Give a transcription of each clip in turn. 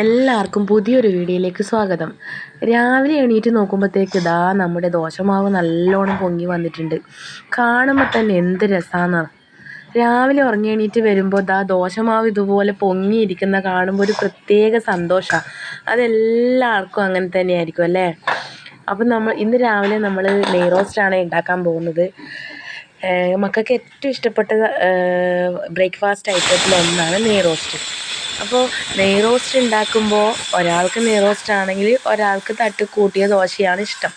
എല്ലാവർക്കും പുതിയൊരു വീഡിയോയിലേക്ക് സ്വാഗതം. രാവിലെ എണീറ്റ് നോക്കുമ്പോഴത്തേക്ക് ഇതാ നമ്മുടെ ദോശമാവ് നല്ലോണം പൊങ്ങി വന്നിട്ടുണ്ട്. കാണുമ്പോൾ തന്നെ എന്ത് രസമാണ് രാവിലെ ഉറങ്ങി എണീറ്റ് വരുമ്പോൾ ദാ ദോശമാവ് ഇതുപോലെ പൊങ്ങിയിരിക്കുന്ന കാണുമ്പോൾ ഒരു പ്രത്യേക സന്തോഷമാണ് അതെല്ലാവർക്കും അങ്ങനെ തന്നെയായിരിക്കും അല്ലേ? അപ്പം നമ്മൾ ഇന്ന് രാവിലെ നമ്മൾ നെയ് റോസ്റ്റാണ് ഉണ്ടാക്കാൻ പോകുന്നത്. മക്കൾക്ക് ഏറ്റവും ഇഷ്ടപ്പെട്ട ബ്രേക്ക്ഫാസ്റ്റ് ഐറ്റത്തിലൊന്നാണ് നെയ്റോസ്റ്റ് നെയ് റോസ്റ്റ്. അപ്പോൾ നെയ് റോസ്റ്റ് ഉണ്ടാക്കുമ്പോൾ ഒരാൾക്ക് നെയ് റോസ്റ്റ് ആണെങ്കിൽ ഒരാൾക്ക് തട്ട് കൂട്ടിയ ദോശയാണ് ഇഷ്ടം.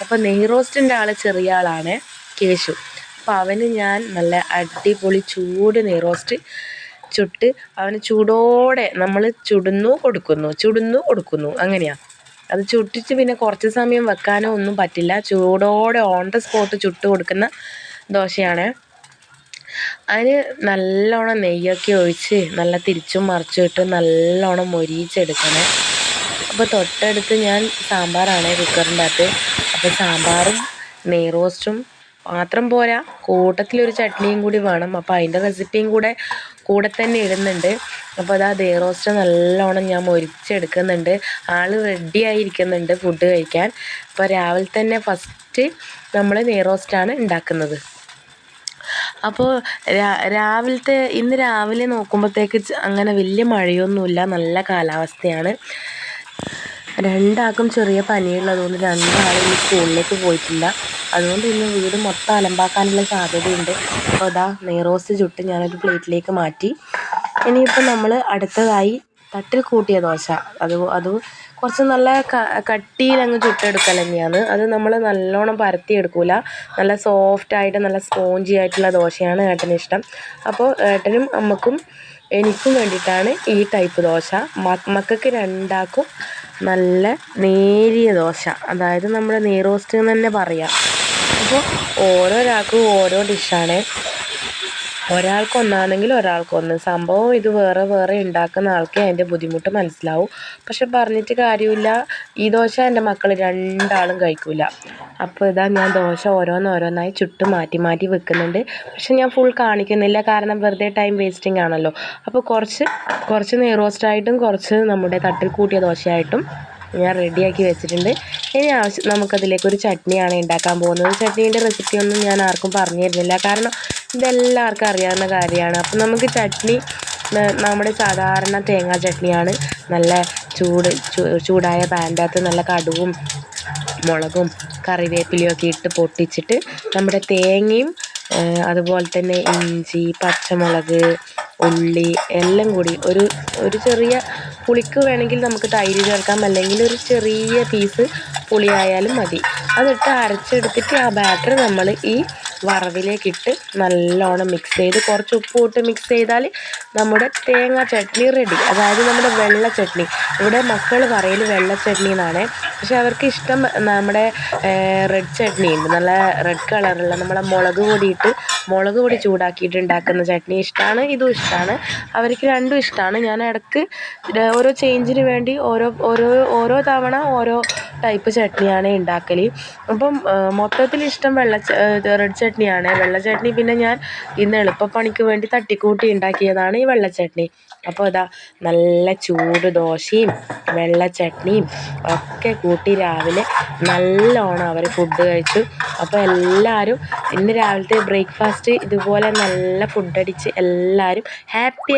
അപ്പോൾ നെയ് റോസ്റ്റിന്റെ ആൾ ചെറിയ ആളാണ് കേശു. അപ്പോൾ അവന് ഞാൻ നല്ല അടിപൊളി ചൂട് നെയ് റോസ്റ്റ് ചുട്ട് അവന് ചൂടോടെ നമ്മൾ ചുടുന്നു കൊടുക്കുന്നു ചുടുന്നു കൊടുക്കുന്നു. അങ്ങനെയാണ് അത് ചുട്ടിച്ച് പിന്നെ കുറച്ച് സമയം വെക്കാനോ ഒന്നും പറ്റില്ല. ചൂടോടെ ഓൺ ദ സ്പോട്ട് ചുട്ട് കൊടുക്കുന്ന ദോശയാണ്. അതിന് നല്ലോണം നെയ്യൊക്കെ ഒഴിച്ച് നല്ല തിരിച്ചും മറിച്ചും ഇട്ട് നല്ലോണം മൊരിയിച്ചെടുക്കണേ. അപ്പോൾ തൊട്ടടുത്ത് ഞാൻ സാമ്പാറാണ് കുക്കറിന്റെ അകത്ത് അപ്പോൾ സാമ്പാറും നെയ് റോസ്റ്റും മാത്രം പോരാ. കൂട്ടത്തിലൊരു ചട്നിയും കൂടി വേണം. അപ്പോൾ അതിന്റെ റെസിപ്പിയും കൂടെ കൂടെ തന്നെ ഇടുന്നുണ്ട്. അപ്പോൾ അതാ നെയ് റോസ്റ്റ് നല്ലോണം ഞാൻ മൊരിച്ചെടുക്കുന്നുണ്ട്. ആൾ റെഡി ആയിരിക്കുന്നുണ്ട് ഫുഡ് കഴിക്കാൻ. അപ്പോൾ രാവിലെ തന്നെ ഫസ്റ്റ് നമ്മൾ നെയ് റോസ്റ്റാണ് ഉണ്ടാക്കുന്നത്. അപ്പോൾ രാവിലത്തെ ഇന്ന് രാവിലെ നോക്കുമ്പോഴത്തേക്ക് അങ്ങനെ വലിയ മഴയൊന്നുമില്ല. നല്ല കാലാവസ്ഥയാണ്. രണ്ടാൾക്കും ചെറിയ പനിയുള്ളതുകൊണ്ട് രണ്ടാളും ഇന്ന് സ്കൂളിലേക്ക് പോയിട്ടില്ല. അതുകൊണ്ട് ഇന്ന് വീട് മൊത്തം അലമ്പാക്കാനുള്ള സാധ്യതയുണ്ട്. അപ്പോൾ അതാ നെയ്റോസ്റ്റ് ചുട്ട് ഞാനൊരു പ്ലേറ്റിലേക്ക് മാറ്റി. ഇനിയിപ്പോൾ നമ്മൾ അടുത്തതായി തട്ടിൽ കൂട്ടിയ ദോശ. അത് അത് കുറച്ച് നല്ല കട്ടിയിൽ അങ്ങ് ചുട്ടെടുക്കൽ തന്നെയാണ്. അത് നമ്മൾ നല്ലോണം പരത്തി എടുക്കില്ല നല്ല സോഫ്റ്റ് ആയിട്ട് നല്ല സ്പോഞ്ചി ആയിട്ടുള്ള ദോശയാണ് ഏട്ടന് ഇഷ്ടം. അപ്പോൾ ഏട്ടനും അമ്മക്കും എനിക്കും വേണ്ടിയിട്ടാണ് ഈ ടൈപ്പ് ദോശ. മക്കൾക്ക് രണ്ടാക്കും നല്ല നേരിയ ദോശ. അതായത് നമ്മുടെ നെയ്റോസ്റ്റ് എന്ന് തന്നെ പറയാം. അപ്പോൾ ഓരോരാൾക്കും ഓരോ ഡിഷാണ് ഒരാൾക്ക് ഒരാൾക്കൊന്ന്. സംഭവം ഇത് വേറെ വേറെ ഉണ്ടാക്കുന്ന ആൾക്കേ അതിന്റെ ബുദ്ധിമുട്ട് മനസ്സിലാവും. പക്ഷെ പറഞ്ഞിട്ട് കാര്യമില്ല. ഈ ദോശ എന്റെ മക്കൾ രണ്ടാളും കഴിക്കില്ല അപ്പോൾ ഇതാ ഞാൻ ദോശ ഓരോന്നോരോന്നായി ചുട്ട് മാറ്റി മാറ്റി വെക്കുന്നുണ്ട്. പക്ഷെ ഞാൻ ഫുൾ കാണിക്കുന്നില്ല. കാരണം വെറുതെ ടൈം വേസ്റ്റിംഗ് ആണല്ലോ. അപ്പോൾ കുറച്ച് കുറച്ച് നെയ്റോസ്റ്റായിട്ടും കുറച്ച് നമ്മുടെ തട്ടിൽ കൂട്ടിയ ദോശയായിട്ടും ഞാൻ റെഡിയാക്കി വെച്ചിട്ടുണ്ട്. ഇനി ആവശ്യം നമുക്കതിലേക്ക് ഒരു ചട്നിയാണ് ഉണ്ടാക്കാൻ പോകുന്നത്. ചട്നീന്റെ റെസിപ്പി ഒന്നും ഞാൻ ആർക്കും പറഞ്ഞു തരുന്നില്ല. കാരണം ഇതെല്ലാവർക്കും അറിയാവുന്ന കാര്യമാണ്. അപ്പം നമുക്ക് ചട്നി നമ്മുടെ സാധാരണ തേങ്ങാ ചട്നിയാണ്. നല്ല ചൂട് ചൂടായ പാന്റെ നല്ല കടുവും മുളകും കറിവേപ്പിലയും ഒക്കെ ഇട്ട് പൊട്ടിച്ചിട്ട് നമ്മുടെ തേങ്ങയും അതുപോലെ തന്നെ ഇഞ്ചി പച്ചമുളക് ഉള്ളി എല്ലാം കൂടി ഒരു ഒരു ചെറിയ പുളിക്ക് വേണമെങ്കിൽ നമുക്ക് തൈര് ചേർക്കാം. അല്ലെങ്കിൽ ഒരു ചെറിയ പീസ് പുളിയായാലും മതി. അതിട്ട് അരച്ചെടുത്തിട്ട് ആ ബാറ്റർ നമ്മൾ ഈ വറവിലേക്കിട്ട് നല്ലോണം മിക്സ് ചെയ്ത് കുറച്ച് ഉപ്പ് മിക്സ് ചെയ്താൽ നമ്മുടെ തേങ്ങ ചട്നി റെഡി അതായത് നമ്മുടെ വെള്ള ചട്നി. ഇവിടെ മക്കൾ പറയൽ വെള്ള ചട്നി എന്നാണ്. പക്ഷെ അവർക്ക് ഇഷ്ടം നമ്മുടെ റെഡ് ചട്നി ഉണ്ട്. നല്ല റെഡ് കളറുള്ള നമ്മളെ മുളക് പൊടി ഇട്ട് മുളക് പൊടി ചൂടാക്കിയിട്ട് ഉണ്ടാക്കുന്ന ചട്നി ഇഷ്ടമാണ് ഇതും ഇഷ്ടമാണ് അവർക്ക് രണ്ടും ഇഷ്ടമാണ് ഞാൻ ഇടയ്ക്ക് ഓരോ ചേഞ്ചിന് വേണ്ടി ഓരോ ഓരോ ഓരോ തവണ ഓരോ ടൈപ്പ് ചട്നിയാണ് ഉണ്ടാക്കൽ അപ്പം മൊത്തത്തിൽ ഇഷ്ടം വെള്ള റെഡ് ചട്നിയാണ്. വെള്ള ചട്നി പിന്നെ ഞാൻ ഇന്ന് എളുപ്പപ്പണിക്ക് വേണ്ടി തട്ടിക്കൂട്ടി ഉണ്ടാക്കിയതാണ് ഈ വെള്ള ചട്നി. അപ്പോൾ ഇതാ നല്ല ചൂട് ദോശയും വെള്ള ചട്നിയും ഒക്കെ കൂട്ടി രാവിലെ നല്ലോണം അവർ ഫുഡ് കഴിച്ചു. അപ്പോൾ എല്ലാവരും ഇന്ന് രാവിലത്തെ ബ്രേക്ക്ഫാസ്റ്റ് ഇതുപോലെ നല്ല ഫുഡ് അടിച്ച് എല്ലാവരും ഹാപ്പി